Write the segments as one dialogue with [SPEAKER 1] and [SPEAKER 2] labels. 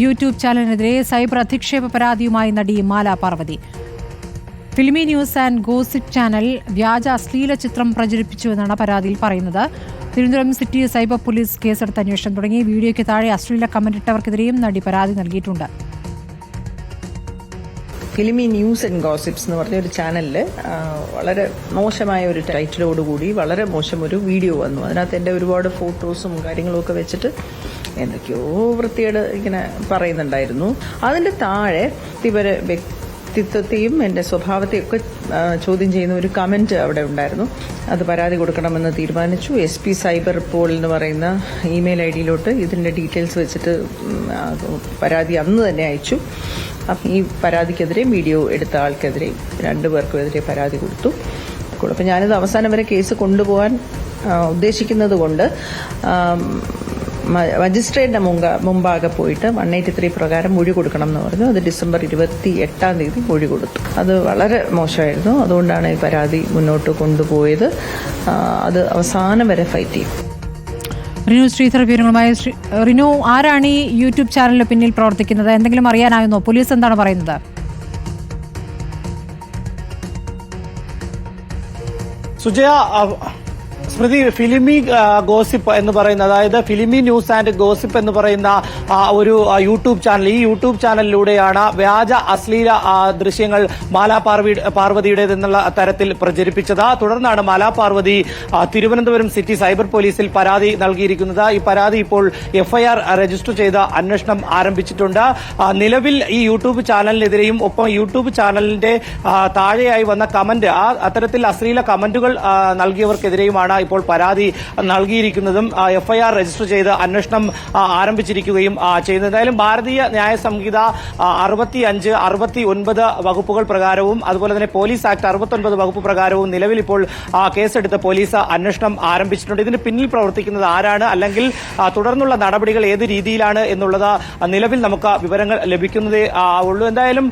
[SPEAKER 1] YouTube ചാനലിനെതിരെ cyber അധിക്ഷേപ പരാതിയുമായി നടി Mala Parvathy. Filmy news and gossip channel വ്യാജ അശ്ലീല ചിത്രം പ്രചരിപ്പിച്ചുവെന്നാണ് പരാതിയിൽ പറയുന്നത്. തിരുവനന്തപുരം സിറ്റി സൈബർ പോലീസ് കേസെടുത്ത് അന്വേഷണം തുടങ്ങി. വീഡിയോയ്ക്ക് താഴെ അശ്ലീല കമന്റിട്ടവർക്കെതിരെയും നടി പരാതി നൽകിയിട്ടുണ്ട്.
[SPEAKER 2] ഫിലിമി ന്യൂസ് ആൻഡ് ഗോസിപ്സ് എന്ന് പറഞ്ഞ ഒരു ചാനലിൽ വളരെ മോശമായ ഒരു ടൈറ്റിലോടുകൂടി വളരെ മോശം ഒരു വീഡിയോ വന്നു. അതിനകത്ത് എന്റെ ഒരുപാട് ഫോട്ടോസും കാര്യങ്ങളും ഒക്കെ വെച്ചിട്ട് എന്തൊക്കെയോ വൃത്തിയോട് ഇങ്ങനെ പറയുന്നുണ്ടായിരുന്നു. അതിന്റെ താഴെ ഇവർ വ്യക്തിത്വത്തെയും എന്റെ സ്വഭാവത്തെയും ഒക്കെ ചോദ്യം ചെയ്യുന്ന ഒരു കമന്റ് അവിടെ ഉണ്ടായിരുന്നു. അത് പരാതി കൊടുക്കണമെന്ന് തീരുമാനിച്ചു. എസ് പി സൈബർ പോൾ എന്ന് പറയുന്ന ഇമെയിൽ ഐ ഡിയിലോട്ട് ഇതിന്റെ ഡീറ്റെയിൽസ് വെച്ചിട്ട് പരാതി അന്ന് തന്നെ അയച്ചു. അപ്പം ഈ പരാതിക്കെതിരെ വീഡിയോ എടുത്ത ആൾക്കെതിരെ രണ്ടു പേർക്കും എതിരെ പരാതി കൊടുത്തു. അപ്പം ഞാനിത് അവസാനം വരെ കേസ് കൊണ്ടുപോകാൻ ഉദ്ദേശിക്കുന്നത് കൊണ്ട് മജിസ്ട്രേറ്റിന്റെ മുങ്ക- മുമ്പാകെ പോയിട്ട് വൺ എയ്റ്റി ത്രീ പ്രകാരം മൊഴി കൊടുക്കണം എന്ന് പറഞ്ഞു. അത് ഡിസംബർ ഇരുപത്തി എട്ടാം തീയതി മൊഴി കൊടുത്തു. അത് വളരെ മോശമായിരുന്നു. അതുകൊണ്ടാണ് ഈ പരാതി മുന്നോട്ട് കൊണ്ടുപോയത്. അത് അവസാനം വരെ ഫൈറ്റ് ചെയ്യും.
[SPEAKER 1] റിനു ശ്രീധർ വിവരങ്ങളുമായി റിനു ആരാണ് ഈ യൂട്യൂബ് ചാനലിന് പിന്നിൽ പ്രവർത്തിക്കുന്നത്? എന്തെങ്കിലും അറിയാനായിരുന്നോ പോലീസ് എന്താണ് പറയുന്നത്?
[SPEAKER 3] സുജയ സ്മൃതി ഫിലിമി ഗോസിപ്പ് എന്ന് പറയുന്ന അതായത് ഫിലിമി ന്യൂസ് ആൻഡ് ഗോസിപ്പ് എന്ന് പറയുന്ന ഒരു യൂട്യൂബ് ചാനൽ. ഈ യൂട്യൂബ് ചാനലിലൂടെയാണ് വ്യാജ അശ്ലീല ദൃശ്യങ്ങൾ മാലാ പാർവി പാർവതിയുടേതെന്നുള്ള തരത്തിൽ പ്രചരിപ്പിച്ചത്. തുടർന്നാണ് മാലാ പാർവതി തിരുവനന്തപുരം സിറ്റി സൈബർ പോലീസിൽ പരാതി നൽകിയിരിക്കുന്നത്. ഈ പരാതി ഇപ്പോൾ എഫ്ഐആർ രജിസ്റ്റർ ചെയ്ത് അന്വേഷണം ആരംഭിച്ചിട്ടുണ്ട്. നിലവിൽ ഈ യൂട്യൂബ് ചാനലിനെതിരെയും ഒപ്പം യൂട്യൂബ് ചാനലിന്റെ താഴെയായി വന്ന കമന്റ് ആ അത്തരത്തിൽ അശ്ലീല കമന്റുകൾ നൽകിയവർക്കെതിരെയുമാണ് ഇപ്പോൾ പരാതി നൽകിയിരിക്കുന്നതും എഫ്ഐആർ രജിസ്റ്റർ ചെയ്ത് അന്വേഷണം ആരംഭിച്ചിരിക്കുകയും ചെയ്യുന്നത് എന്തായാലും ഭാരതീയ ന്യായ സംഹിത അറുപത്തി അഞ്ച് അറുപത്തി ഒൻപത് വകുപ്പുകൾ പ്രകാരവും അതുപോലെ തന്നെ പോലീസ് ആക്ട് അറുപത്തൊൻപത് വകുപ്പ് പ്രകാരവും നിലവിൽ ഇപ്പോൾ കേസെടുത്ത് പോലീസ് അന്വേഷണം ആരംഭിച്ചിട്ടുണ്ട്. ഇതിന് പിന്നിൽ പ്രവർത്തിക്കുന്നത് ആരാണ്? അല്ലെങ്കിൽ തുടർന്നുള്ള നടപടികൾ ഏത് രീതിയിലാണ് എന്നുള്ളത് നിലവിൽ നമുക്ക് വിവരങ്ങൾ ലഭിക്കുന്നതേ ഉള്ളൂ. എന്തായാലും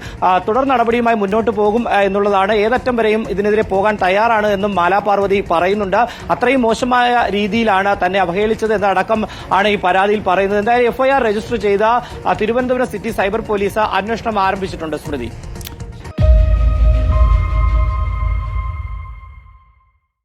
[SPEAKER 3] തുടർ നടപടിയുമായി മുന്നോട്ട് പോകും എന്നുള്ളതാണ്. ഏതറ്റം വരെയും ഇതിനെതിരെ പോകാൻ തയ്യാറാണ് എന്നും മാലാപാർവതി പറയുന്നുണ്ട്. അത്രയും മോശമായ രീതിയിലാണ് തന്നെ അവഹേളിച്ചത് എന്നടക്കം ആണ് ഈ പരാതിയിൽ പറയുന്നത്. എന്തായാലും എഫ്ഐആർ രജിസ്റ്റർ ചെയ്ത തിരുവനന്തപുരം സിറ്റി സൈബർ പോലീസ് അന്വേഷണം ആരംഭിച്ചിട്ടുണ്ട് സ്മൃതി.